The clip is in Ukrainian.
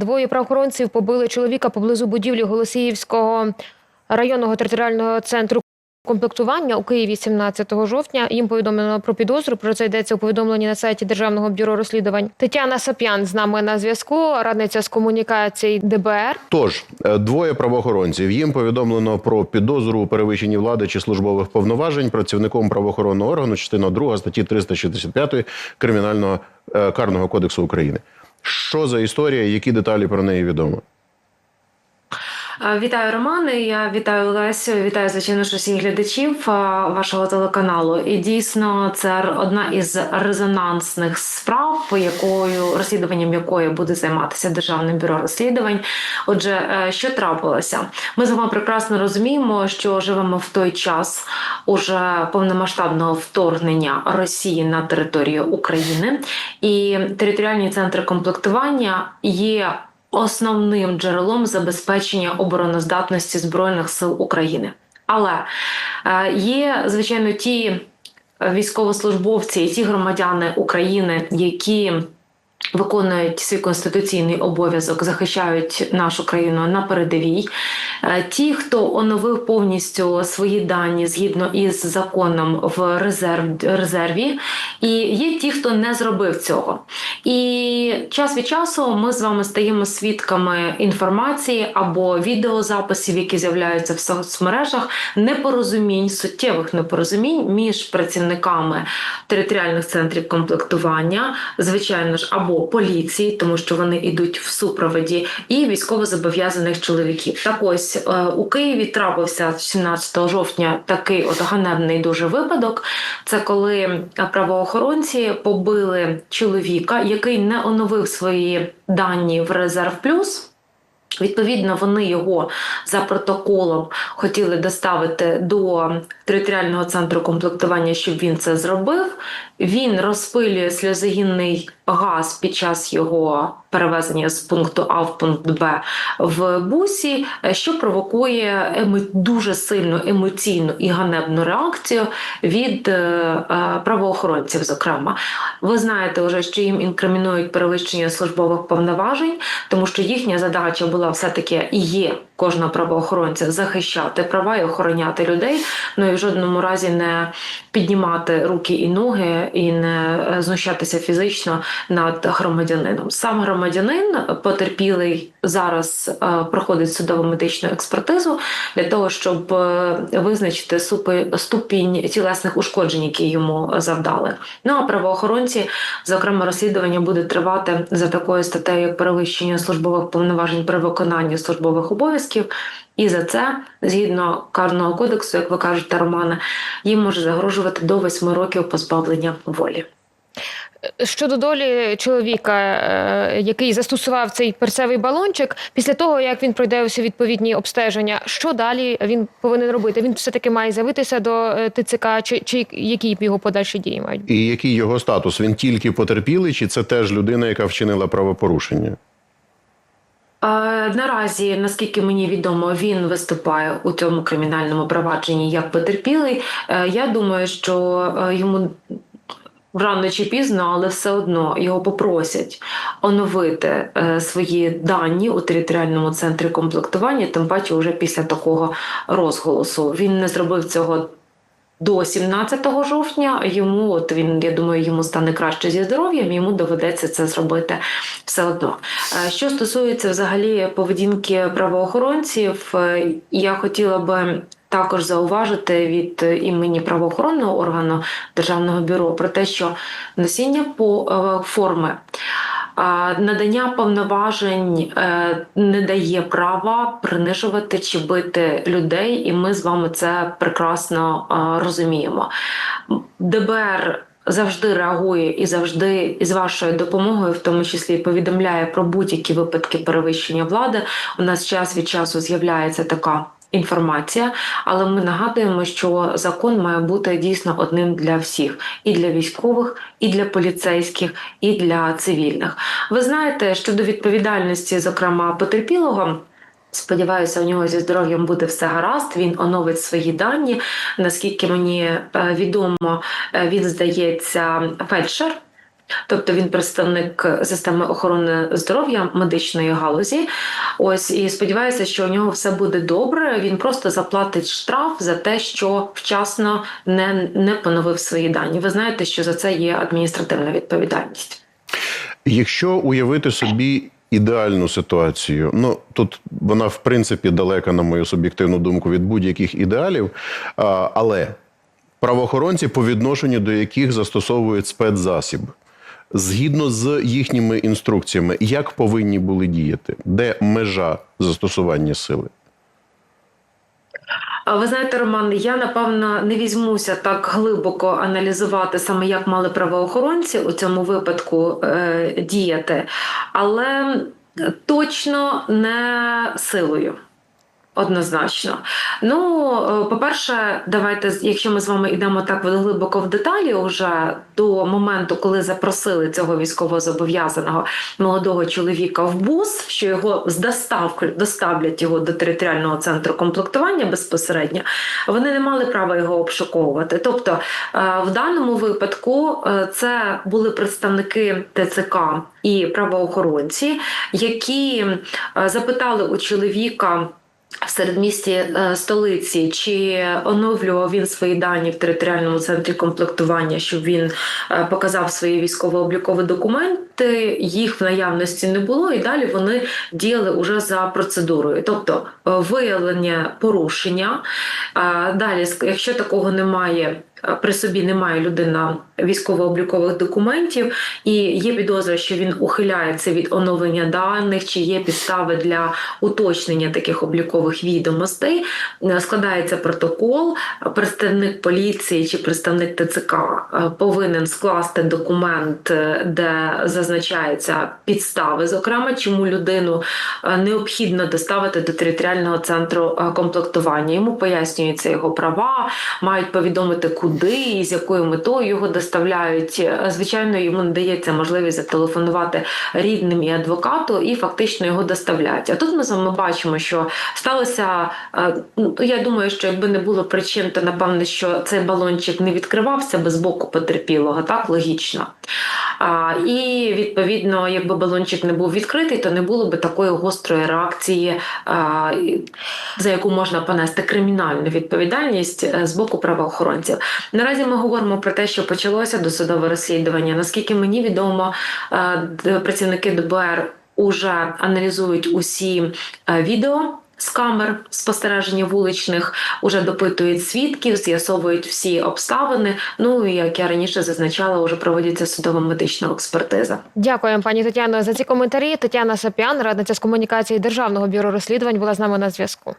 Двоє правоохоронців побили чоловіка поблизу будівлі Голосіївського районного територіального центру комплектування у Києві 17 жовтня. Їм повідомлено про підозру. Про це йдеться у повідомленні на сайті Державного бюро розслідувань. Тетяна Сап'ян з нами на зв'язку, радниця з комунікацій ДБР. Тож е, двоє правоохоронців їм повідомлено про підозру у перевищенні влади чи службових повноважень працівником правоохоронного органу, частина 2 статті 365 кримінального е, карного кодексу України. Що за історія? Які деталі про неї відомо? Вітаю, Романе. Я вітаю Лесю. Вітаю звичайно ж усіх глядачів вашого телеканалу. І дійсно, це одна із резонансних справ, якою розслідуванням якої буде займатися державне бюро розслідувань. Отже, е, що трапилося? Ми з вами прекрасно розуміємо, що живемо в той час уже повномасштабного вторгнення Росії на територію України, і територіальні центри комплектування є основним джерелом забезпечення обороноздатності збройних сил України. Але е, є звичайно ті військовослужбовці і ті громадяни України, які Виконують свій конституційний обов'язок, захищають нашу країну на передовій. Е, Ті, хто оновив повністю свої дані згідно із законом в резерв, резерві, і є ті, хто не зробив цього. І час від часу ми з вами стаємо свідками інформації або відеозаписів, які з'являються в соцмережах, непорозумінь, суттєвих непорозумінь між працівниками територіальних центрів комплектування, звичайно ж, або поліції, тому що вони йдуть в супроводі, і військовозобов'язаних чоловіків. Так ось е, у Києві трапився 17 жовтня такий от ганебний дуже випадок. Це коли правоохоронці побили чоловіка, який не оновив свої дані в резерв плюс. Відповідно, вони його за протоколом хотіли доставити до територіального центру комплектування, щоб він це зробив. Він розпилює сльозогінний газ під час його перевезення з пункту А в пункт Б в бусі, що провокує емо... дуже сильну емоційну і ганебну реакцію від е, е, правоохоронців. Зокрема, ви знаєте, вже що їм інкримінують перевищення службових повноважень, тому що їхня задача була все-таки і є кожного правоохоронця захищати права і охороняти людей. Ну і в жодному разі не піднімати руки і ноги, і не е, знущатися фізично над громадянином. Сам громадянин, потерпілий зараз е, проходить судово медичну експертизу для того, щоб е, визначити супи- ступінь тілесних ушкоджень, які йому завдали. Ну а правоохоронці, зокрема, розслідування буде тривати за такою статтею, як перевищення службових повноважень при виконанні службових обов'язків. І за це, згідно карного кодексу, як ви кажете, Романе, їм може загрожувати до 8 років позбавлення волі. Щодо долі чоловіка, е, який застосував цей перцевий балончик, після того як він пройде усі відповідні обстеження, що далі він повинен робити? Він все таки має з'явитися до е, ТЦК, чи, чи які б його подальші дії мають? І який його статус? Він тільки потерпілий, чи це теж людина, яка вчинила правопорушення? Е, Наразі, наскільки мені відомо, він виступає у цьому кримінальному провадженні як потерпілий. Е, Я думаю, що е, йому рано чи пізно, але все одно його попросять оновити е, свої дані у територіальному центрі комплектування, тим паче вже після такого розголосу. Він не зробив цього. До 17 жовтня йому, от він, я думаю, йому стане краще зі здоров'ям, йому доведеться це зробити все одно. Е, Що стосується взагалі поведінки правоохоронців, е, я хотіла би також зауважити від е, імені правоохоронного органу Державного бюро про те, що носіння по е, форми. Надання повноважень е, не дає права принижувати чи бити людей, і ми з вами це прекрасно розуміємо. ДБР завжди реагує і завжди із вашою допомогою, в тому числі повідомляє про будь-які випадки перевищення влади. У нас час від часу з'являється така. Інформація, але ми нагадуємо, що закон має бути дійсно одним для всіх: і для військових, і для поліцейських, і для цивільних. Ви знаєте, щодо відповідальності, зокрема потерпілого. Сподіваюся, у нього зі здоров'ям буде все гаразд. Він оновить свої дані. Наскільки мені е, відомо, е, він здається фельдшер. Тобто він представник системи охорони здоров'я медичної галузі. Ось і сподіваюся, що у нього все буде добре. Він просто заплатить штраф за те, що вчасно не, не поновив свої дані. Ви знаєте, що за це є адміністративна відповідальність. Якщо уявити собі ідеальну ситуацію, ну тут вона в принципі далека, на мою суб'єктивну думку, від будь-яких ідеалів, але правоохоронці, по відношенню до яких застосовують спецзасіб, згідно з їхніми інструкціями, як повинні були діяти, де межа застосування сили? Ви знаєте, Роман, я напевно не візьмуся так глибоко аналізувати саме, як мали правоохоронці у цьому випадку е, діяти, але точно не силою. Однозначно. Ну, е, по-перше, давайте, якщо ми з вами йдемо так глибоко в деталі, уже до моменту, коли запросили цього військовозобов'язаного молодого чоловіка в бус, що його з доставки доставлять його до територіального центру комплектування безпосередньо, вони не мали права його обшуковувати. Тобто, е, в даному випадку е, це були представники ТЦК і правоохоронці, які запитали у чоловіка. В середмісті е, столиці чи оновлював він свої дані в територіальному центрі комплектування, щоб він е, показав свої військово-облікові документи. Їх в наявності не було, і далі вони діяли уже за процедурою, тобто е, виявлення порушення. Далі, якщо такого немає. е, При собі немає людина військово-облікових документів, і є підозра, що він ухиляється від оновлення даних, чи є підстави для уточнення таких облікових відомостей. Е, Складається протокол. Представник поліції чи представник ТЦК повинен скласти документ, де зазначаються підстави, зокрема, чому людину е, необхідно доставити до територіального центру е, комплектування. Йому пояснюються його права, мають повідомити, куди і з якою метою його доставляють. Е, Звичайно, йому надається можливість зателефонувати рідним і адвокату, і фактично його доставляють. А тут ми з вами бачимо, що сталося. Ну я думаю, що якби не було причин, то напевне, що цей балончик не відкривався би з боку потерпілого, так логічно. А, і відповідно, якби балончик не був відкритий, то не було би такої гострої реакції, а, за яку можна понести кримінальну відповідальність е, з боку правоохоронців. Наразі ми говоримо про те, що почалося досудове розслідування. Наскільки мені відомо, е, працівники ДБР уже аналізують усі е, відео. З камер спостереження вуличних уже допитують свідків, з'ясовують всі обставини. Ну і як я раніше зазначала, вже проводиться судово медична експертиза. Дякуємо, пані Тетяно, за ці коментарі. Тетяна Сапян, радниця з комунікації Державного бюро розслідувань, була з нами на зв'язку.